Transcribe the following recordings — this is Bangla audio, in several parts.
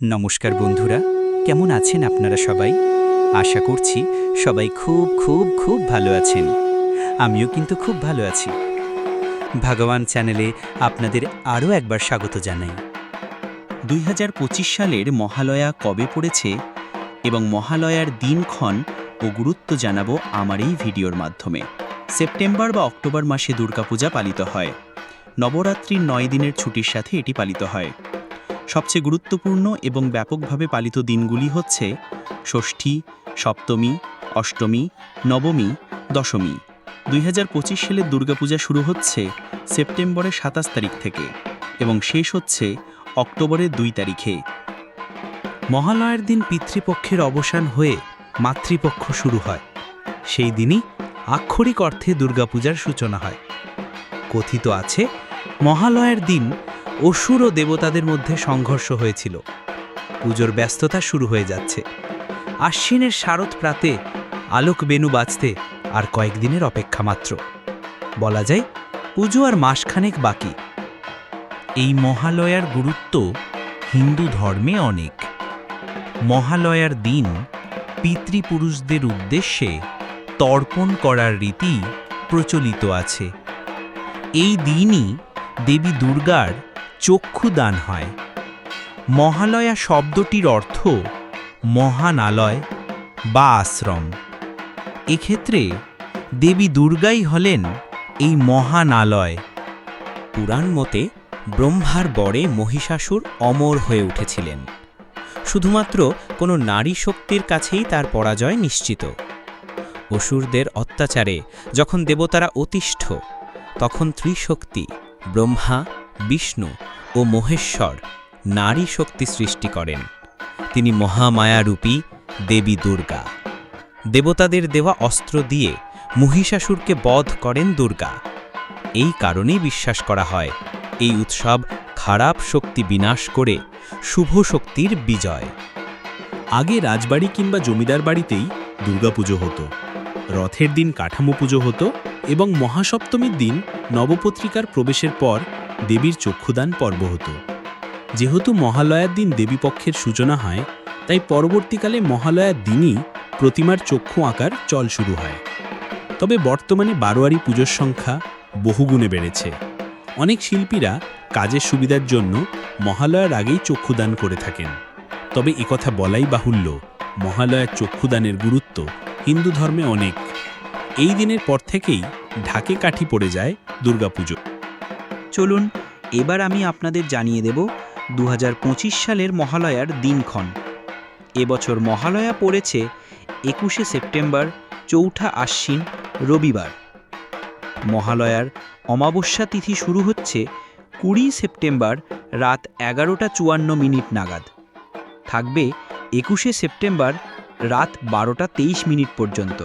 নমস্কার বন্ধুরা, কেমন আছেন আপনারা সবাই? আশা করছি সবাই খুব খুব খুব ভালো আছেন। আমিও কিন্তু খুব ভালো আছি। ভগবান চ্যানেলে আপনাদের আরও একবার স্বাগত জানাই। দুই হাজার পঁচিশ সালের মহালয়া কবে পড়েছে এবং মহালয়ার দিনক্ষণ ও গুরুত্ব জানাব আমার এই ভিডিওর মাধ্যমে। সেপ্টেম্বর বা অক্টোবর মাসে দুর্গাপূজা পালিত হয়। নবরাত্রির নয় দিনের ছুটির সাথে এটি পালিত হয়। সবচেয়ে গুরুত্বপূর্ণ এবং ব্যাপকভাবে পালিত দিনগুলি হচ্ছে ষষ্ঠী, সপ্তমী, অষ্টমী, নবমী, দশমী। দুই হাজার পঁচিশ সালের দুর্গাপূজা শুরু হচ্ছে সেপ্টেম্বরের সাতাশ তারিখ থেকে এবং শেষ হচ্ছে অক্টোবরের দুই তারিখে। মহালয়ার দিন পিতৃপক্ষের অবসান হয়ে মাতৃপক্ষ শুরু হয়। সেই দিনই আক্ষরিক অর্থে দুর্গাপূজার সূচনা হয়। কথিত আছে, মহালয়ার দিন অসুর ও দেবতাদের মধ্যে সংঘর্ষ হয়েছিল। পুজোর ব্যস্ততা শুরু হয়ে যাচ্ছে। আশ্বিনের শারদ প্রাতে আলোক বেনু বাজতে আর কয়েকদিনের অপেক্ষা মাত্র। বলা যায়, পুজো আর মাসখানেক বাকি। এই মহালয়ার গুরুত্ব হিন্দু ধর্মে অনেক। মহালয়ার দিন পিতৃপুরুষদের উদ্দেশ্যে তর্পণ করার রীতি প্রচলিত আছে। এই দিনই দেবী দুর্গার চক্ষুদান হয়। মহালয়া শব্দটির অর্থ মহানালয় বা আশ্রম। এক্ষেত্রে দেবী দুর্গাই হলেন এই মহানালয়। পুরাণ মতে ব্রহ্মার বরে মহিষাসুর অমর হয়ে উঠেছিলেন। শুধুমাত্র কোনো নারী শক্তির কাছেই তার পরাজয় নিশ্চিত। অসুরদের অত্যাচারে যখন দেবতারা অতিষ্ঠ, তখন ত্রিশক্তি ব্রহ্মা বিষ্ণু ও মহেশ্বর নারী শক্তি সৃষ্টি করেন। তিনি মহামায়ারূপী দেবী দুর্গা। দেবতাদের দেওয়া অস্ত্র দিয়ে মহিষাসুরকে বধ করেন দুর্গা। এই কারণেই বিশ্বাস করা হয়, এই উৎসব খারাপ শক্তি বিনাশ করে শুভ শক্তির বিজয়। আগে রাজবাড়ি কিংবা জমিদার বাড়িতেই দুর্গাপুজো হতো। রথের দিন কাঠামো পুজো হতো এবং মহাসপ্তমীর দিন নবপত্রিকার প্রবেশের পর দেবীর চক্ষুদান পর্ব হতো। যেহেতু মহালয়ার দিন দেবীপক্ষের সূচনা হয়, তাই পরবর্তীকালে মহালয়ার দিনই প্রতিমার চক্ষু আঁকার চল শুরু হয়। তবে বর্তমানে বারোয়ারি পুজোর সংখ্যা বহুগুণে বেড়েছে। অনেক শিল্পীরা কাজের সুবিধার জন্য মহালয়ার আগেই চক্ষুদান করে থাকেন। তবে একথা বলাই বাহুল্য, মহালয়ার চক্ষুদানের গুরুত্ব হিন্দু ধর্মে অনেক। এই দিনের পর থেকেই ঢাকে কাঠি পড়ে যায় দুর্গাপুজো। চলুন, এবার আমি আপনাদের জানিয়ে দেব দু হাজার পঁচিশ সালের মহালয়ার দিনক্ষণ। এবছর মহালয়া পড়েছে একুশে সেপ্টেম্বর, চৌঠা আশ্বিন, রবিবার। মহালয়ার অমাবস্যা তিথি শুরু হচ্ছে কুড়ি সেপ্টেম্বর রাত এগারোটা চুয়ান্ন মিনিট নাগাদ। থাকবে একুশে সেপ্টেম্বর রাত বারোটা তেইশ মিনিট পর্যন্ত।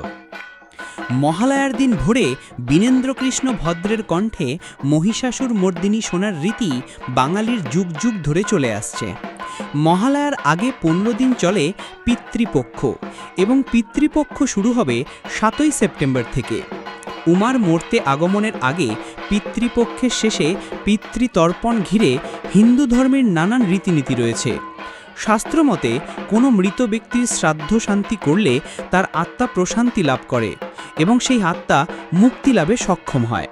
মহালয়ার দিন ভোরে বীনেন্দ্রকৃষ্ণ ভদ্রের কণ্ঠে মহিষাসুর মর্দিনী শোনার রীতি বাঙালির যুগ যুগ ধরে চলে আসছে। মহালয়ার আগে পনেরো দিন চলে পিতৃপক্ষ এবং পিতৃপক্ষ শুরু হবে সাতই সেপ্টেম্বর থেকে। উমার মর্তে আগমনের আগে পিতৃপক্ষের শেষে পিতৃতর্পণ ঘিরে হিন্দু ধর্মের নানান রীতিনীতি রয়েছে। শাস্ত্রমতে কোনো মৃত ব্যক্তির শ্রাদ্ধ শান্তি করলে তার আত্মা প্রশান্তি লাভ করে। এবং সেই আত্মা মুক্তি লাভে সক্ষম হয়।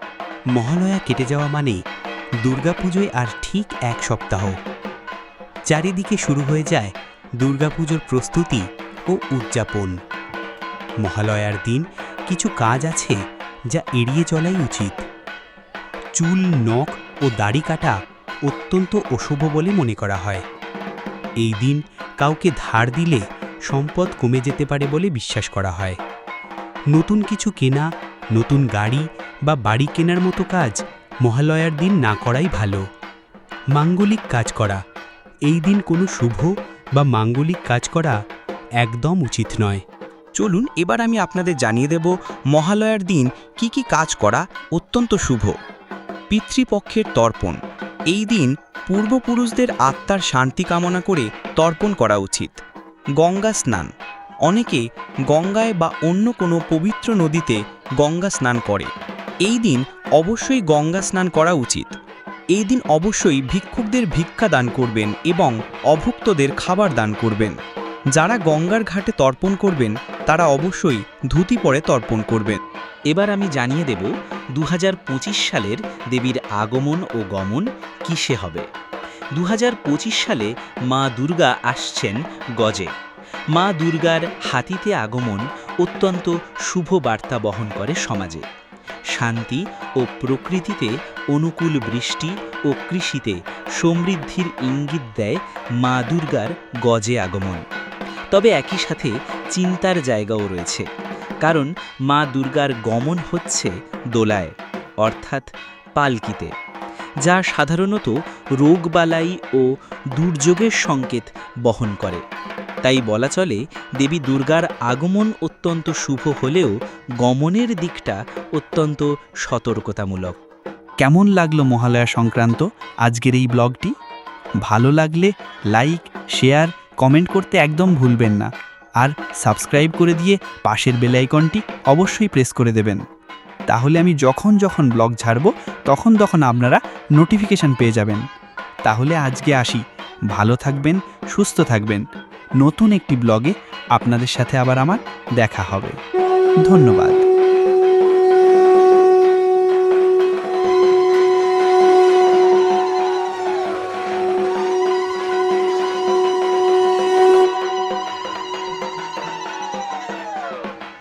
মহালয়া কেটে যাওয়া মানে দুর্গাপুজোয় আর ঠিক এক সপ্তাহ। চারিদিকে শুরু হয়ে যায় দুর্গাপুজোর প্রস্তুতি ও উদযাপন। মহালয়ার দিন কিছু কাজ আছে যা এড়িয়ে চলাই উচিত। চুল, নখ ও দাড়ি কাটা অত্যন্ত অশুভ বলে মনে করা হয়। এই দিন কাউকে ধার দিলে সম্পদ কমে যেতে পারে বলে বিশ্বাস করা হয়। নতুন কিছু কেনা, নতুন গাড়ি বা বাড়ি কেনার মতো কাজ মহালয়ার দিন না করাই ভালো। মাঙ্গলিক কাজ করা, এই দিন কোনো শুভ বা মাঙ্গলিক কাজ করা একদম উচিত নয়। চলুন এবার আমি আপনাদের জানিয়ে দেব মহালয়ার দিন কি কি কাজ করা অত্যন্ত শুভ। পিতৃপক্ষের তর্পণ, এই দিন পূর্বপুরুষদের আত্মার শান্তি কামনা করে তর্পণ করা উচিত। গঙ্গা স্নান অনেকে গঙ্গায় বা অন্য কোনো পবিত্র নদীতে গঙ্গা স্নান করে। এই দিন অবশ্যই গঙ্গা স্নান করা উচিত। এই দিন অবশ্যই ভিক্ষুকদের ভিক্ষা দান করবেন এবং অভুক্তদের খাবার দান করবেন। যারা গঙ্গার ঘাটে তর্পণ করবেন, তারা অবশ্যই ধুতি পরে তর্পণ করবেন। এবার আমি জানিয়ে দেব দু হাজার পঁচিশ সালের দেবীর আগমন ও গমন কিসে হবে। দু হাজার পঁচিশ সালে মা দুর্গা আসছেন গজে। মা দুর্গার হাতিতে আগমন অত্যন্ত শুভ বার্তা বহন করে সমাজে। শান্তি ও প্রকৃতিতে অনুকূল বৃষ্টি ও কৃষিতে সমৃদ্ধির ইঙ্গিত দেয় মা দুর্গার গজে আগমন। তবে একই সাথে চিন্তার জায়গাও রয়েছে, কারণ মা দুর্গার গমন হচ্ছে দোলায়, অর্থাৎ পালকিতে। যা সাধারণত রোগবালাই ও দুর্যোগের সংকেত বহন করে। তাই বলা চলে, দেবী দুর্গার আগমন অত্যন্ত শুভ হলেও গমনের দিকটা অত্যন্ত সতর্কতামূলক। কেমন লাগল মহালয়া সংক্রান্ত আজকের এই ব্লগটি? ভালো লাগলে লাইক, শেয়ার, কমেন্ট করতে একদম ভুলবেন না। আর সাবস্ক্রাইব করে দিয়ে পাশের বেলাইকনটি অবশ্যই প্রেস করে দেবেন। তাহলে আমি যখন যখন ব্লগ ছাড়ব, তখন তখন আপনারা নোটিফিকেশান পেয়ে যাবেন। তাহলে আজকে আসি। ভালো থাকবেন, সুস্থ থাকবেন। নতুন একটি ব্লগে আপনাদের সাথে আবার আমার দেখা হবে। ধন্যবাদ।